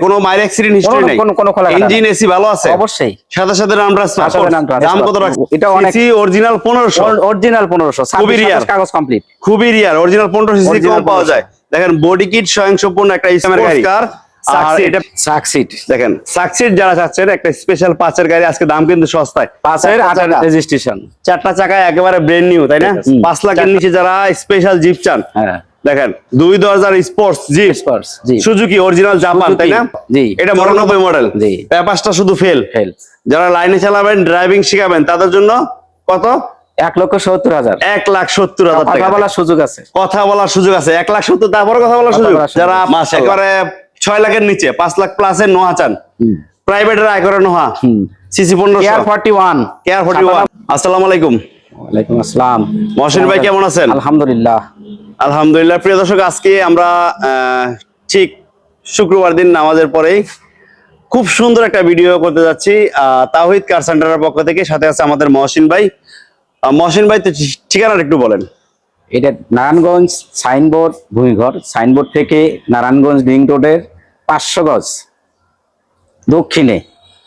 কোনো মাইর accident history নাই। কোনো- কোনো খোলা ইঞ্জিন এসি ভালো আছে। অবশ্যই। সাথে সাথে নাম। দাম কত রাখছে এটা অনেক- সিসি অরিজিনাল 1500 অরিজিনাল পনেরোশো। খুবই ছাব্বিশ rare। সাতাশ কাগজ কমপ্লিট খুবই রিয়ার অরিজিনাল 1500 সিসি কম পাওয়া যায়। দেখেন বডি কিট স্বয়ংসম্পূর্ণ একটা স্পোর্টস গাড়ি। দেখেন সাকসিড যারা চাচ্ছেন একটা স্পেশাল পাঁচের গাড়ি আজকে দাম কিন্তু সস্তায়। পাঁচের রেজিস্ট্রেশন চারটা চাকায় একেবারে ব্র্যান্ড নিউ তাই না? পাঁচ লাখের নিচে যারা স্পেশাল জিপ চান হ্যাঁ। দেখেন দুই দশ হাজার স্পোর্টস জিপ Spurs, জি। সুজুকি অরিজিনাল জাপান তাই না? জি। এটা মরানব্বই মডেল জি। পেপারসটা শুধু ফেল ফেল যারা লাইনে চালাবেন ড্রাইভিং শিখাবেন তাদের জন্য কত? এক লক্ষ সত্তর হাজার। এক লাখ সত্তর হাজার কথা বলার সুযোগ আছে। কথা বলার সুযোগ আছে। এক লাখ সত্তর তারপরে কথা বলার সুযোগ। যারা মাশাআল্লাহ। একবারে ছয় লাখের নিচে পাঁচ লাখ প্লাসের নোহা চান। প্রাইভেটের আয় করে নোহা। হুম। সিসি পনেরো কেয়ার ফর্টি ওয়ান কেয়ার ফোর্টি ওয়ান আসসালামু আলাইকুম। ওয়ালাইকুম আসসালাম। মহসিন ভাই কেমন আছেন? আলহামদুলিল্লাহ। আলহামদুলিল্লাহ প্রিয় দর্শক আজকে আমরা ঠিক শুক্রবার দিন নামাজের পরেই খুব সুন্দর একটা ভিডিও করতে যাচ্ছি আহ, তাওহিদ কার সেন্টারের পক্ষ থেকে। সাথে আছে আমাদের মহসিন ভাই। মহসিন ভাই ঠিকানাটা একটু বলেন। এটা নারায়ণগঞ্জ সাইনবোর্ড ভূমিঘর সাইনবোর্ড থেকে নারায়ণগঞ্জ লিং রোডের পাঁচশো গজ দক্ষিণে।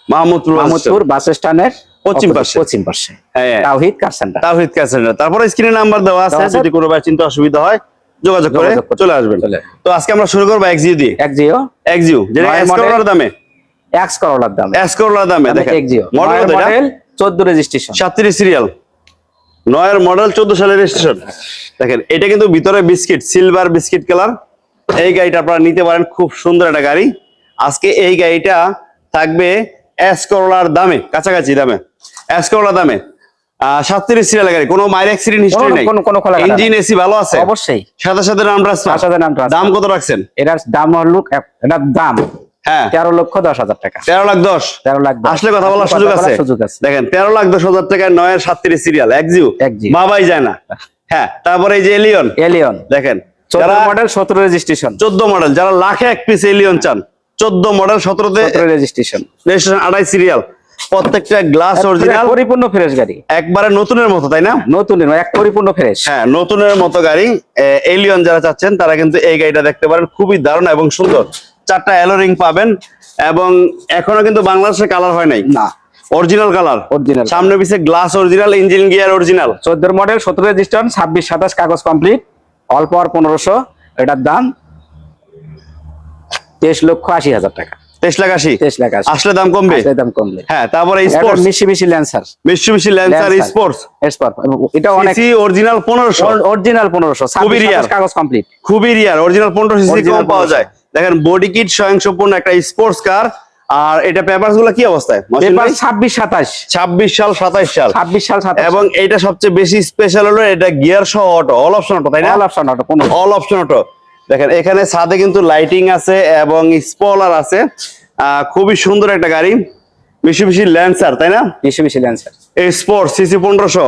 মাহমুদপুর মাহমুদপুর বাস স্ট্যান্ডের পশ্চিম পাশে। পশ্চিম পাশে। হ্যাঁ তাওহিদ কার সেন্টার তাওহিদ কার সেন্টার তারপরে স্ক্রিনে নাম্বার দেওয়া আছে যদি কোনো ভাই চিন্তা অসুবিধা হয় যোগাযোগ করে চলে আসবেন। তো আজকে আমরা শুরু করব দিয়ে যেটা। দামে। এক্স করোলার দাম। দামে দেখেন। মডেল রেজিস্ট্রেশন সাতত্রিশ সিরিয়াল নয়ের মডেল চোদ্দ সালের রেজিস্ট্রেশন দেখেন এটা কিন্তু ভিতরে বিস্কিট সিলভার বিস্কিট কালার এই গাড়িটা আপনারা নিতে পারেন খুব সুন্দর একটা গাড়ি। আজকে এই গাড়িটা থাকবে এস করোলার দামে কাছাকাছি দামে। করোলার দামে। সাতত্রিশ সিরিয়াল গাড়ি কোনো মাইর অ্যাক্সিডেন্ট হিস্ট্রি নেই? কোনো- কোনো খোলা ইঞ্জিন এসি ভালো আছে? অবশ্যই। সাথে সাথে নাম ট্রান্সফার সাথে নাম transfer। দাম কত রাখছেন? এটার দাম হলো এটার দাম হ্যাঁ। তেরো লক্ষ দশ হাজার টাকা। তেরো লাখ দশ? তেরো লাখ আসলে কথা বলার সুযোগ আছে? সুযোগ আছে। দেখেন তেরো লাখ দশ হাজার টাকায় নয়ের সাতত্রিশ সিরিয়াল একজিউ একজিউ। বাবাই যায় না। হ্যাঁ তারপরে এই যে এলিয়ন এলিয়ন দেখেন যারা মডেল সতেরো রেজিস্ট্রেশন চোদ্দ মডেল যারা লাখে এক পিস এলিয়ন চান চোদ্দ মডেল সতেরোতে সতেরো রেজিস্ট্রেশন রেজিস্ট্রেশন আড়াই সিরিয়াল প্রত্যেকটা গ্লাস অরিজিনাল পরিপূর্ণ ফ্রেশ গাড়ি। একবারে নতুনের মতো তাই না? নতুন এক পরিপূর্ণ ফ্রেশ হ্যাঁ নতুনের মতো গাড়ি। এলিয়ন যারা চাচ্ছেন তারা কিন্তু এই গাড়িটা দেখতে পারেন। খুবই দারুণ এবং সুন্দর। চারটা অ্যালোরিং পাবেন এবং এখনও কিন্তু বাংলাদেশে কালার হয় নাই। না। অরিজিনাল কালার অরিজিনাল সামনে পিছে glass original engine gear original চোদ্দ মডেল সতেরো রেজিস্ট্রেশন ছাব্বিশ সাতাশ কাগজ কমপ্লিট অল্প আর পনেরোশো এটার দাম তেইশ লক্ষ আশি হাজার টাকা। তেইশ লাখ আশি? তেইশ লাখ আশি। আসলে দাম কমবে? আসলে দাম কমবে। হ্যাঁ তারপরে স্পোর্টস মিশি ল্যান্সার ল্যান্সার Lancer। স্পোর্টস এটা অনেক সিসি অরিজিনাল পনেরোশো। অরিজিনাল পনেরোশো। খুবই ছাব্বিশ rare। সাতাশ কাগজ কমপ্লিট খুবই রিয়ার অরিজিনাল পনেরো সিসি কম পাওয়া যায়। দেখেন বডি কিট স্বয়ংসম্পূর্ণ একটা স্পোর্টস কার আর এটা পেপারসগুলো কি অবস্থায়? পেপার ছাব্বিশ সাতাশ। ছাব্বিশ সাল সাতাইশ সাল। ছাব্বিশ সাল সাতাশ এবং এটা সবচেয়ে বেশি স্পেশাল হলো এটা গিয়ার সহ অটো অল অপশন অটো তাই না? All option auto all option auto দেখেন এখানে ছাদে কিন্তু লাইটিং আছে এবং স্পলার আছে। খুবই সুন্দর একটা গাড়ি। মিশি মিশি ল্যান্সার তাই না? মিশি মিশি ল্যান্সার এই স্পোর্ট সিসি পনেরোশো।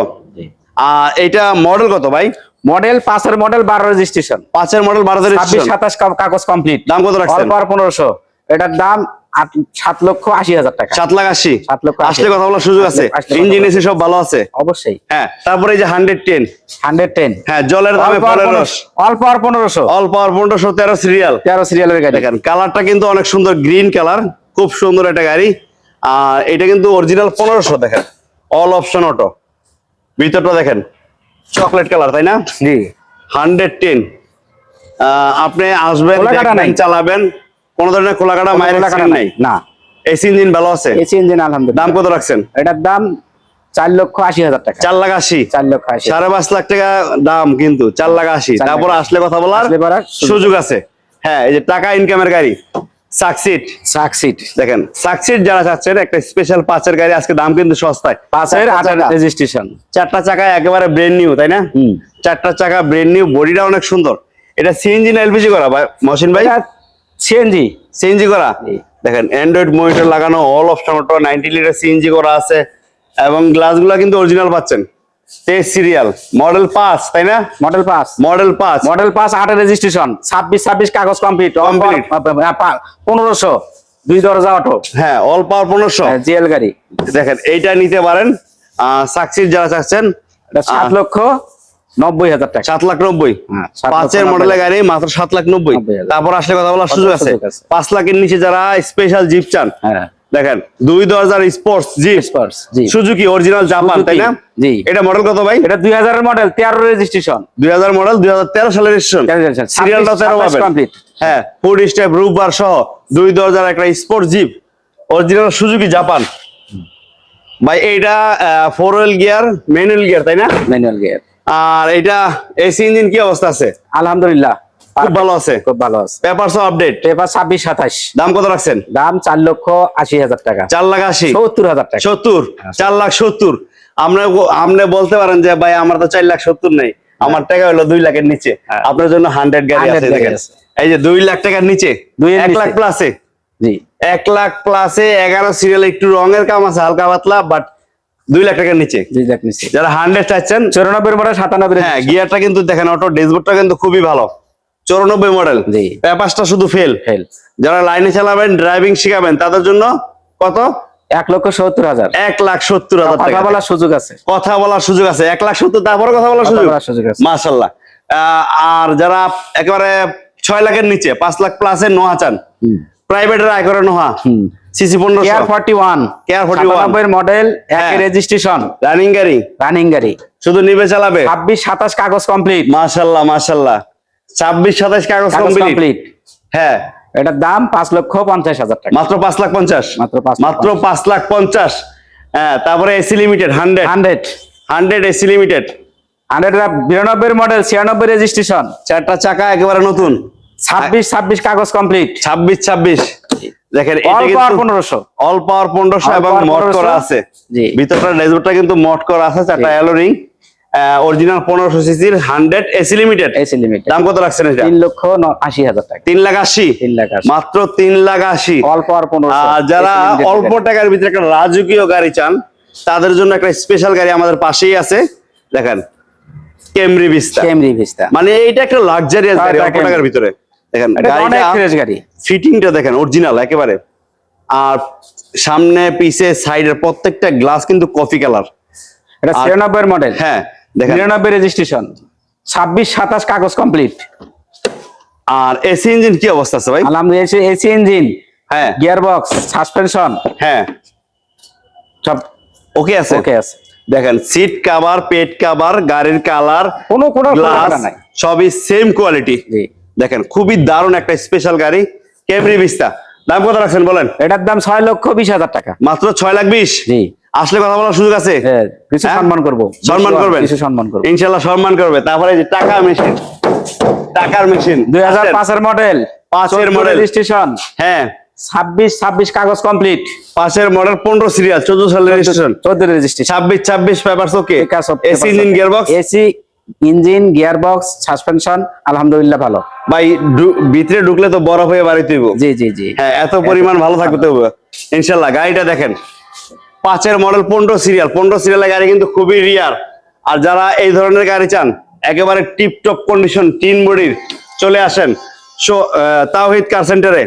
আর এটা মডেল কত ভাই? মডেল পাঁচের মডেল বারো রেজিস্ট্রেশন পাঁচের মডেল বারো রেজিস্ট্রেশন সাতাশ কাগজ কমপ্লিট দাম কত রাখছেন? পনেরোশো। এটার দাম সাত লক্ষ আশি হাজার টাকা। সাত লাখ আশি? সাত লক্ষ আসলে কথা বলার সুযোগ আছে? ইঞ্জিন এসি সব ভালো আছে? অবশ্যই। হ্যাঁ তারপরে এই যে হান্ড্রেড টেন হান্ড্রেড টেন হ্যাঁ জলের দামে অল্প আর ফলের পনেরোশো। অল পাওয়ার পনেরোশো তেরো সিরিয়াল তেরো সিরিয়ালের গাড়ি। দেখেন কালারটা কিন্তু অনেক সুন্দর গ্রিন কালার খুব সুন্দর একটা গাড়ি। আর এটা কিন্তু অরিজিনাল পনেরোশো দেখেন। অল অপশন অটো ভিতরটা দেখেন চকলেট কালার তাই না? জি। হান্ড্রেড টেন আপনি আসবেন। চালাবেন। কোন ধরনের খোলা কাটা মায়ের টাকা নাই না। এসি ইঞ্জিন ভালো আছে? এসি ইঞ্জিন আলহামদুলিল্লাহ। দাম কত রাখছেন? এটার দাম চার লক্ষ আশি হাজার টাকা। চার লাখ আশি? চার লক্ষ আশি সাড়ে পাঁচ লাখ টাকা দাম কিন্তু চার লাখ আশি। তারপর আসলে কথা বলার সুযোগ। আছে। হ্যাঁ এই যে টাকা ইনকামের গাড়ি সাকসিট সাকসিট দেখেন সাকসিট যারা চাচ্ছেন একটা স্পেশাল পাঁচের গাড়ি আজকে দাম কিন্তু সস্তায়। পাঁচের চারটা চাকা- রেজিস্ট্রেশন চারটা চাকা একেবারে ব্রেন নিউ তাই না। চারটা চাকা ব্রেন নিউ বডিটা অনেক সুন্দর। এটা সিএনজি না এলপিজি করা ভাই? মহসিন ভাই? সিএনজি সিএনজি করা? দেখেন অ্যান্ড্রয়েড মনিটর লাগানো all option auto ninety litre CNG করা আছে এবং গ্লাসগুলো কিন্তু অরিজিনাল পাচ্ছেন। তেইশ সিরিয়াল মডেল পাঁচ তাই না? মডেল পাস মডেল পাঁচ। মডেল পাস আটের রেজিস্ট্রেশন ছাব্বিশ ছাব্বিশ কাগজ কমপ্লিট Complete। পনেরোশো দুই দরজা অটো হ্যাঁ অল পাওয়ার পনেরোশো। জিএল গাড়ি। দেখেন এইটা নিতে পারেন। সাকসিড যারা চাচ্ছেন সাত লক্ষ নব্বই হাজার টাকা। সাত লাখ নব্বই। হ্যাঁ, পাঁচের মডেলের গাড়ি মাত্র সাত লাখ নব্বই। তারপর আসলে কথা বলার সুযোগ আছে। পাঁচ লাখের নিচে যারা স্পেশাল জিপ চান হ্যাঁ। দেখেন দুই দরজার sports jeep Suzuki original Japan তাই না? জি। এটা মডেল কত ভাই? এটা দুই হাজারের মডেল তেরো রেজিস্ট্রেশন দুই হাজার মডেল দুই হাজার তেরো সালের রেজিস্ট্রেশন সিরিয়ালটা তেরো পাবেন হ্যাঁ ফুড স্টেপ রুফবার সহ দুই দরজার একটা sport jeep original Suzuki Japan ভাই এইটা four wheel gear manual gear তাই না? ম্যানুয়াল গিয়ার আর এটা এসি ইঞ্জিন কি অবস্থা আছে? আলহামদুলিল্লাহ। খুব ভালো আছে? খুব ভালো আছে। পেপারস আপডেট পেপার ছাব্বিশ সাতাশ। দাম কত রাখছেন? দাম চার লক্ষ আশি হাজার টাকা। চার লাখ আশি? সত্তর হাজার টাকা। সত্তর? চার লাখ সত্তর? আমরা আপনি বলতে পারেন যে ভাই আমার তো চার লাখ সত্তর নেই। আমার টাকা হলো দুই লাখের নিচে। হ্যাঁ। আপনার জন্য হান্ড্রেড গাড়ি আছে। এই যে দুই লাখ টাকার নিচে দুইয়ের এক লাখ প্লাসে জি। এক লাখ প্লাসে এগারো সিরিয়াল একটু রঙের কাম আছে হালকা পাতলা বাট দুই লাখ টাকার নিচে। যারা হান্ড্রেড চাচ্ছেন চৌরানব্বই মডেল সাতানব্বই হ্যাঁ গিয়ারটা কিন্তু দেখেন অটো ডেসবোর্ডটা কিন্তু খুবই ভালো। চৌরানব্বই মডেল জি। পেপারসটা শুধু ফেল ফেল যারা লাইনে চালাবেন ড্রাইভিং শিখাবেন তাদের জন্য কত? এক লক্ষ সত্তর হাজার। এক লাখ সত্তর হাজার কথা বলার সুযোগ আছে। কথা বলার সুযোগ আছে। এক লাখ সত্তর তারপরে কথা বলার সুযোগ? আছে। আর যারা একেবারে ছয় লাখের নিচে পাঁচ লাখ নোহা চান প্রাইভেটের আয় করে নোহা। সিসি পনেরোশো। কেয়ার ফর্টি ওয়ান Care 41 সাতানব্বই মডেল। এক রেজিস্ট্রেশন রানিং গাড়ি। রানিং গাড়ি। শুধু নিবে চালাবে? ছাব্বিশ সাতাশ কাগজ কমপ্লিট মাশাল্লাহ মাশাল্লাহ। ছাব্বিশ সাতাশ কাগজ কমপ্লিট হ্যাঁ। এটার দাম পাঁচ লক্ষ পঞ্চাশ হাজার টাকা। মাত্র পাঁচ লাখ পঞ্চাশ? মাত্র পাঁচ মাত্র পাঁচ লাখ পঞ্চাশ। হ্যাঁ তারপরে AC limited hundred. Hundred hundred AC limited hundred বিরানব্বই মডেল ছিয়ানব্বই রেজিস্ট্রেশন চারটা চাকা একেবারে নতুন। ছাব্বিশ ছাব্বিশ কাগজ কমপ্লিট ছাব্বিশ ছাব্বিশ। দেখেন অল পাওয়ার পনেরোশো। অল পাওয়ার পনেরোশো এবং মট করা আছে। ভিতরটা কিন্তু মট করা আছে চারটা অ্যালোরিং অরিজিনাল পনেরোশো সিসির hundred AC limited AC limit দাম কত রাখছেন এটা? তিন লক্ষ আশি হাজার টাকা। তিন লাখ আশি। তিন লাখ মাত্র তিন লাখ আশি। অল পাওয়ার পনেরোশো। আর যারা অল্প টাকার ভিতরে একটা রাজকীয় গাড়ি চান তাদের জন্য একটা স্পেশাল গাড়ি আমাদের পাশেই আছে। দেখেন কেমরি বিস্তা Camry Vista। মানে এইটা একটা লাক্সারিয়াস গাড়ি অল্প টাকার ভিতরে। দেখেন গাড়ি। ফিটিংটা দেখেন অরিজিনাল একেবারে। আর সামনে পিছে সাইডের প্রত্যেকটা গ্লাস কিন্তু কফি কালার এটা ছিয়ানব্বই মডেল হ্যাঁ দেখেন। নিরানব্বই রেজিস্ট্রেশন ছাব্বিশ সাতাশ কাগজ কমপ্লিট আর এসি ইঞ্জিন কি অবস্থা আছে ভাই? আলহামদুলিল্লাহ এসি ইঞ্জিন হ্যাঁ। গিয়ার বক্স সাসপেনশন হ্যাঁ। সব ওকে আছে? ওকে আছে। দেখেন সিট কাভার পেট কাভার গাড়ির কালার কোনো কোনো গ্লাস নাই। সবই সেম কোয়ালিটি জি। দেখেন খুবই দারুণ একটা স্পেশাল গাড়ি ক্যামরি বিস্তা দাম কত রাখছেন বলেন? এটার দাম ছয় লক্ষ বিশ হাজার টাকা। মাত্র ছয় লাখ বিশ? জি। আসলে কথা বলার সুযোগ আছে? হ্যাঁ, কিছু হ্যাঁ? সম্মান করব। সম্মান করবেন? কিছু সম্মান করব। ইনশাল্লাহ সম্মান করবে। তারপরে যে টাকা মেশিন টাকার মেশিন দুই হাজার পাঁচের মডেল পাঁচের মডেল রেজিস্ট্রেশন হ্যাঁ। ছাব্বিশ ছাব্বিশ কাগজ কমপ্লিট পাশের মডেল পনেরো সিরিয়াল চোদ্দ সালের রেজিস্ট্রেশন চোদ্দ রেজিস্ট্রেশন ছাব্বিশ ছাব্বিশ paper okay AC engine gear box AC engine gear box suspension আলহামদুলিল্লাহ ভালো। ভাই ভিতরে ঢুকলে তো বরফ হয়ে বাড়িতে জি জি জি। হ্যাঁ এত পরিমাণ ভালো থাকতে হবে। ইনশাল্লাহ গাড়িটা দেখেন। পাঁচের মডেল পনেরো সিরিয়াল। পনেরো সিরিয়ালের গাড়ি কিন্তু খুবই রিয়ার আর যারা এই ধরনের গাড়ি চান একেবারে টিপ টপ কন্ডিশন তিন বডির চলে আসেন। তাওহিদ কার সেন্টারে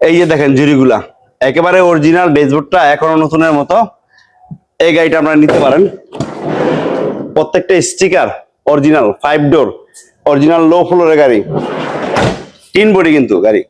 এই যে দেখেন জুরিগুলা একেবারে অরিজিনাল ডেসবোর্ডটা এখনও নতুনের মতো। এই গাড়িটা আপনারা নিতে পারেন। প্রত্যেকটা sticker original five door original low ফ্লোরের গাড়ি। তিন বডি কিন্তু গাড়ি।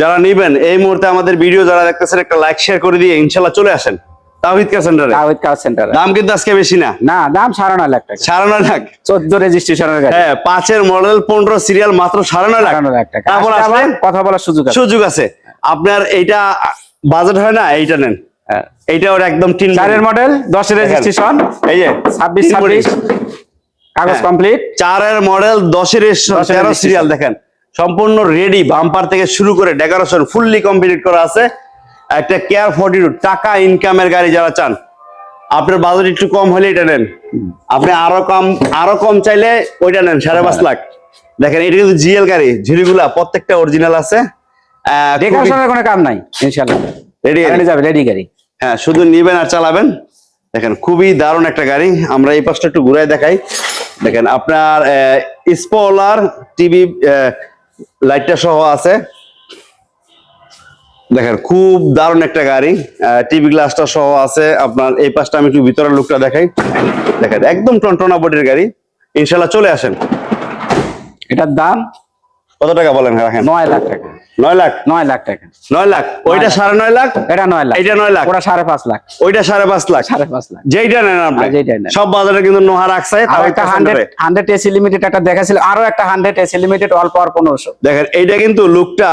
যারা নিবেন এই মুহূর্তে আমাদের ভিডিও যারা দেখতেছেন একটা লাইক শেয়ার করে দিয়ে ইনশাল্লাহ চলে আসেন। তাওহিদ কার সেন্টারে তাওহিদ কার সেন্টার দাম কিন্তু আজকে বেশি না। না দাম সাড়ে নয় লাখ টাকা। সাড়ে নয় লাখ। চোদ্দ রেজিস্ট্রেশনের গাড়ি। হ্যাঁ পাঁচের মডেল পনেরো সিরিয়াল মাত্র সাড়ে নয় লাখ। লাখ টাকা। তারপর আসলে আসলে কথা বলার সুযোগ সুযোগ আছে। আপনার এইটা বাজেট হয় না? এইটা নেন। হ্যাঁ। এইটা ওর একদম তিন চারের মডেল দশের রেজিস্ট্রেশন এই যে ছাব্বিশ ছাব্বিশ। কাগজ হ্যাঁ। কমপ্লিট চারের মডেল দশের তেরো সিরিয়াল দেখেন। সম্পূর্ণ রেডি বাম্পার থেকে শুরু করে ডেকোরেশন ফুললি কমপ্লিট করা আছে। একটা কেয়ার ফর্টি টু টাকা ইনকামের গাড়ি যারা চান আপনার বাজেট একটু কম হলে এটা নেন। আপনি আরও কম আরও কম চাইলে ওইটা নেন সাড়ে পাঁচ লাখ। দেখেন এটা কিন্তু জিএল গাড়ি ঝুড়িগুলা প্রত্যেকটা অরিজিনাল আছে। ডেকোরেশনের কোনো কাম নাই রেডি যাবে রেডি গাড়ি। হ্যাঁ শুধু নিবেন আর চালাবেন। দেখেন খুবই দারুণ একটা গাড়ি। আমরা এই পাশটা একটু ঘুরাই দেখাই। দেখেন, আপনার স্পলার টিভি লাইটটা সহ আছে। দেখেন, খুব দারুণ একটা গাড়ি টিভি গ্লাসটা সহ আছে। আপনার, এই পাশটা আমি একটু ভিতরের লুকটা দেখাই। দেখেন, একদম টনটনা বডির গাড়ি। ইনশাল্লাহ চলে আসেন। এটার দাম কত টাকা বলেন রাখেন? নয় লাখ টাকা। নয় লাখ? নয় লাখ টাকা। নয় লাখ? ওইটা সাড়ে নয় লাখ? এটা নয় লাখ। এইটা নয় লাখ? ওটা সাড়ে পাঁচ লাখ। ওইটা সাড়ে পাঁচ লাখ? সাড়ে পাঁচ লাখ। যেইটা নেন আপনি। সব বাজারে কিন্তু নোহা রাখছে আর হান্ড্রেড এসি লিমিটেড একটা দেখাছিল আরও একটা hundred AC limited all power পনেরোশো। দেখেন এইটা কিন্তু লুকটা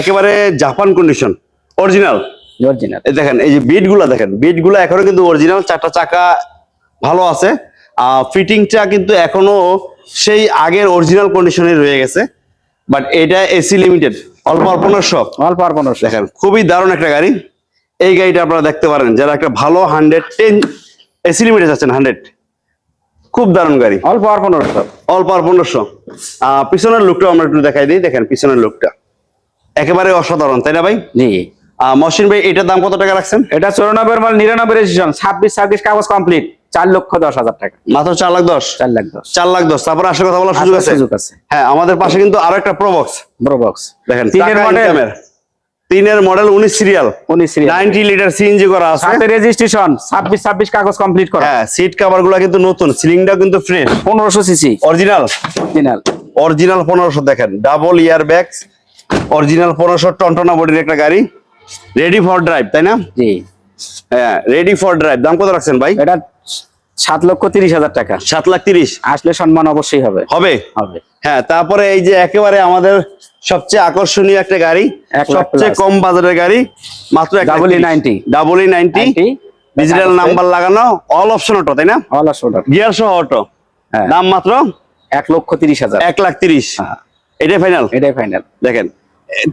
একেবারে জাপান কন্ডিশন অরিজিনাল অরিজিনাল এই দেখেন এই যে বিটগুলা দেখেন বিটগুলা এখনও কিন্তু অরিজিনাল চারটা চাকা ভালো আছে। ফিটিংটা কিন্তু এখনও সেই আগের অরিজিনাল কন্ডিশনে রয়ে গেছে। বাট এটা এসি লিমিটেড অল্প অল্প পনেরোশো অল পাওয়ার পনেরোশো দেখেন খুবই দারুণ একটা গাড়ি। এই গাড়িটা আপনারা দেখতে পারেন যারা একটা ভালো হান্ড্রেড টেন এসি লিমিটেড আছেন হান্ড্রেড খুব দারুণ গাড়ি। অল পাওয়ার পনেরোশো অল্প আর পনেরোশো আহ, পিছনের লুকটা আমরা একটু দেখাই দিই দেখেন পিছনের লুকটা একেবারে অসাধারণ তাই না ভাই? জি। মহসিন ভাই এটার দাম কত টাকা রাখছেন? এটা চৌরানব্বই মাল নিরানব্বই রেজিস্ট্রেশন ছাব্বিশ ছাব্বিশ কাগজ কমপ্লিট চার লক্ষ দশ হাজার টাকা। মাত্র চার লাখ দশ? চার লাখ দশ। চার লাখ দশ। তারপরে আসার কথা বলার সুযোগ আছে? সুযোগ আছে। হ্যাঁ আমাদের পাশে কিন্তু আরও একটা প্রবক্স বড় বক্স দেখেন তিনের মডেল তিনের মডেল উনিশ সিরিয়াল উনিশ নাইনটি লিটার সিএনজি করা আছে। সাথে রেজিস্ট্রেশন ছাব্বিশ ছাব্বিশ কাগজ কমপ্লিট করা। হ্যাঁ সিট কভারগুলা কিন্তু নতুন সিলিংটা কিন্তু ফ্রেশ পনেরোশো সিসি অরিজিনাল অরিজিনাল অরিজিনাল পনেরোশো দেখেন ডাবল ইয়ার ব্যাগস অরিজিনাল পনেরোশো টনটনা বডির একটা গাড়ি। রেডি ফর ড্রাইভ তাই না? জি। হ্যাঁ রেডি ফর ড্রাইভ দাম কত রাখছেন ভাই? এটা সাত লক্ষ তিরিশ হাজার টাকা। সাত লাখ তিরিশ। আসলে সম্মান অবশ্যই হবে। হবে? হবে। হ্যাঁ তারপরে এই যে একেবারে আমাদের সবচেয়ে আকর্ষণীয় একটা গাড়ি সবচেয়ে কম বাজারের গাড়ি মাত্র E 90 double ninety digital number লাগানো অল অপশন অটো তাই না? অল শোল্ডার গিয়ার সহ অটো হ্যাঁ। দাম মাত্র? এক লক্ষ তিরিশ হাজার। এক লাখ তিরিশ। হ্যাঁ। এটাই ফাইনাল এটাই ফাইনাল দেখেন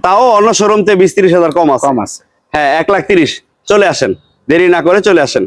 তাও অন্য শোরুম থেকে বিশ তিরিশ হাজার কম আছে। কম আছে। হ্যাঁ এক লাখ তিরিশ। চলে আসেন। দেরি না করে চলে আসেন।